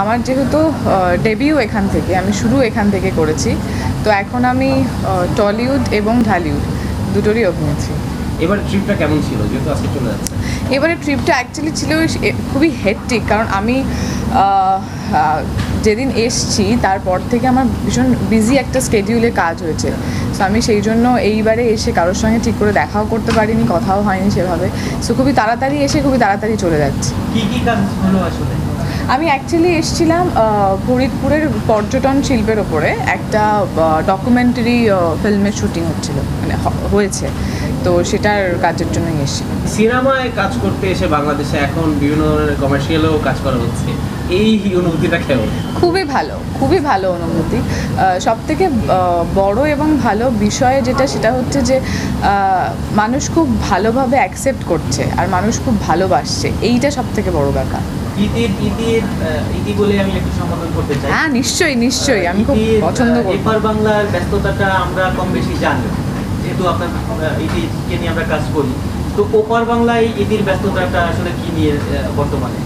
আমার যেহেতু ডেবিউ এখান থেকে আমি শুরু এখান থেকে করেছি তো এখন আমি টলিউড এবং ঢালিউড দুটোরই অভিনেত্রী। এবার ট্রিপটা কেমন ছিল? যেহেতু আজকে চলে যাচ্ছে এবারে ট্রিপটা অ্যাকচুয়ালি ছিল খুবই হেট্টিক কারণ আমি যেদিন এসছি তারপর থেকে আমার ভীষণ বিজি একটা স্কেডিউলে কাজ হয়েছে। সো আমি সেই জন্য এইবারে এসে কারোর সঙ্গে ঠিক করে দেখাও করতে পারিনি কথাও হয়নি সেভাবে। সো খুবই তাড়াতাড়ি এসে খুবই তাড়াতাড়ি চলে যাচ্ছে। কি কি কাজ হলো আসলে? আমি অ্যাকচুয়ালি এসেছিলাম ফরিদপুরের পর্যটন শিল্পের ওপরে একটা ডকুমেন্টারি ফিল্মের শুটিং হচ্ছিল মানে হয়েছে। তো সেটার কাজের জন্যই এসেছি। সিনেমায় কাজ করতে এসে বাংলাদেশে এখন বিভিন্ন ধরনের কমার্শিয়ালেও কাজ করা হচ্ছে। এই অনুভূতিটা কেমন? খুবই ভালো খুবই ভালো অনুভূতি। সব থেকে বড় এবং ভালো বিষয় যেটা সেটা হচ্ছে যে মানুষ খুব ভালোভাবে অ্যাকসেপ্ট করছে আর মানুষ খুব ভালোবাসছে। এইটা সব থেকে বড় ব্যাপার। ইতির ইতির ইতি বলে আমি একটু সম্বোধন করতে চাই। হ্যাঁ নিশ্চয়ই নিশ্চয়ই আমি খুব পছন্দ করি। এপার বাংলার ব্যস্ততাটা আমরা কম বেশি জানি যেহেতু আপনার ইতিকে নিয়ে আমরা কাজ করি। তো ওপার বাংলায় ইতির ব্যস্ততাটা আসলে কি নিয়ে বর্তমানে?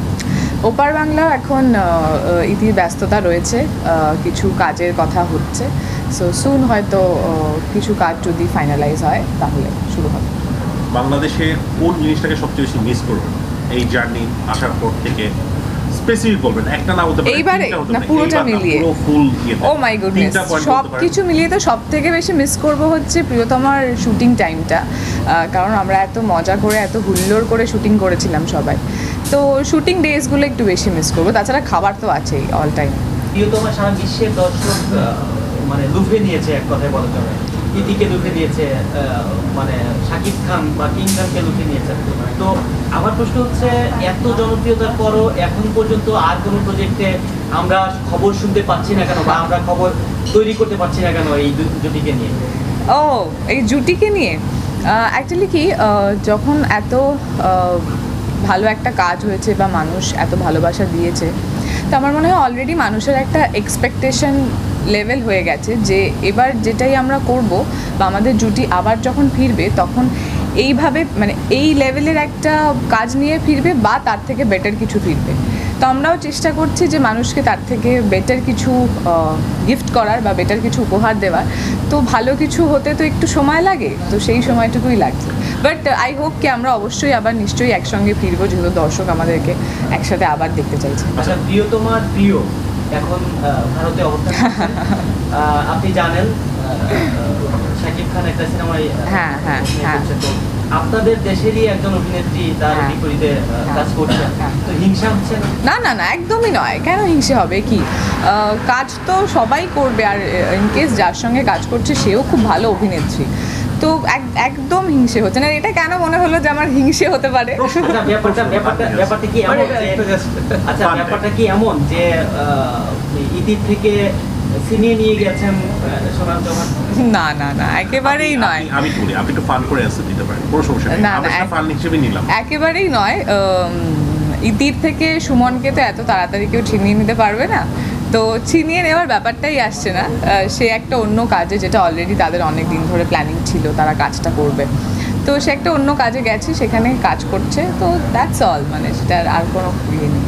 ওপার বাংলা এখন ইতির ব্যস্ততা রয়েছে আহ, কিছু কাজের কথা হচ্ছে। সো সুন হয়তো কিছু কাজ যদি ফাইনালাইজ হয় তাহলে শুরু হবে। বাংলাদেশে কোন জিনিসটাকে সবচেয়ে বেশি মিস করবেন এই জার্নি আসার পর থেকে স্পেসিফিক বলবেন একটা না হতে পারে এইবারে? না পুরোটা মিলিয়ে? পুরো ফুল ও মাই গুডনেস সব কিছু মিলিয়ে তো সব থেকে বেশি মিস করব হচ্ছে প্রিয়তমার শুটিং টাইমটা কারণ আমরা এত মজা করে এত হুল্লোড় করে শুটিং করেছিলাম সবাই। তো শুটিং ডেজগুলো একটু বেশি মিস করব। তাছাড়া খাবার তো আছেই অল টাইম প্রিয়তমা সারা বিশ্বের দর্শক মানে লুফে নিয়েছে এক কথায় বলা যাবে ইতিকে নিয়েছে আহ, মানে শাকিব খান বা কিং খানকে লুফে নিয়েছে তো আমার প্রশ্ন হচ্ছে এত জনপ্রিয়তার পরও এখন পর্যন্ত আর কোনো প্রজেক্টে আমরা খবর শুনতে পাচ্ছি না কেন বা আমরা খবর তৈরি করতে পারছি না কেন এই জুটিকে নিয়ে? ও এই জুটিকে নিয়ে? অ্যাকচুয়ালি কি যখন এত ভালো একটা কাজ হয়েছে বা মানুষ এত ভালোবাসা দিয়েছে তো আমার মনে হয় অলরেডি মানুষের একটা এক্সপেকটেশন লেভেল হয়ে গেছে যে এবার যেটাই আমরা করব বা আমাদের জুটি আবার যখন ফিরবে, তখন এইভাবে মানে এই লেভেলের একটা কাজ নিয়ে ফিরবে বা তার থেকে বেটার কিছু ফিরবে। তো আমরাও চেষ্টা করছি যে মানুষকে তার থেকে বেটার কিছু গিফট করার বা বেটার কিছু উপহার দেওয়ার। তো ভালো কিছু হতে তো একটু সময় লাগে, তো সেই সময়টুকুই লাগছে। বাট আই হোপ কি আমরা অবশ্যই আবার নিশ্চয়ই একসঙ্গে ফিরবো, যেহেতু দর্শক আমাদেরকে একসাথে আবার দেখতে চাইছে। আচ্ছা প্রিয়তমার প্রিয় এখন ভারতে অবস্থান আপনি জানেন শাকিব খান একটা সিনেমায় হ্যাঁ, হ্যাঁ, হ্যাঁ। করছে। আপনাদের দেশেরই একজন অভিনেত্রী তার হ্যাঁ। বিপরীতে হ্যাঁ, কাজ করছেন হ্যাঁ। তো হিংসা হচ্ছে না না না না একদমই নয় কেন হিংসে হবে কি আহ, কাজ তো সবাই করবে আর ইনকেস যার সঙ্গে কাজ করছে সেও খুব ভালো অভিনেত্রী তো এক- একদম হিংসে হচ্ছে। না এটা কেন মনে হলো যে আমার হিংসে হতে পারে? আচ্ছা ব্যাপারটা ব্যাপারটা ব্যাপারটা কি এমন আচ্ছা ব্যাপারটা কি এমন যে ইতি থেকে ছিনিয়ে নিয়ে গেছেন আহ, সোনার না না না একেবারেই নয়। আমি- আমি বলি আপনি একটু ফান করে অ্যান্সার দিতে পারেন কোনো সমস্যা নেই। না, আমি না, একটা এক- ফান হিসেবে নিলাম। একেবারেই নয় ইতির থেকে সুমনকে তো এত তাড়াতাড়ি কেউ ছিনিয়ে নিতে পারবে না। তো ছিনিয়ে নেওয়ার ব্যাপারটাই আসছে না। সে একটা অন্য কাজে যেটা অলরেডি তাদের অনেক দিন ধরে প্ল্যানিং ছিল, তারা কাজটা করবে। তো সে একটা অন্য কাজে গেছে সেখানে কাজ করছে। তো দ্যাটস অল মানে সেটা আর কোনো ইয়ে নেই।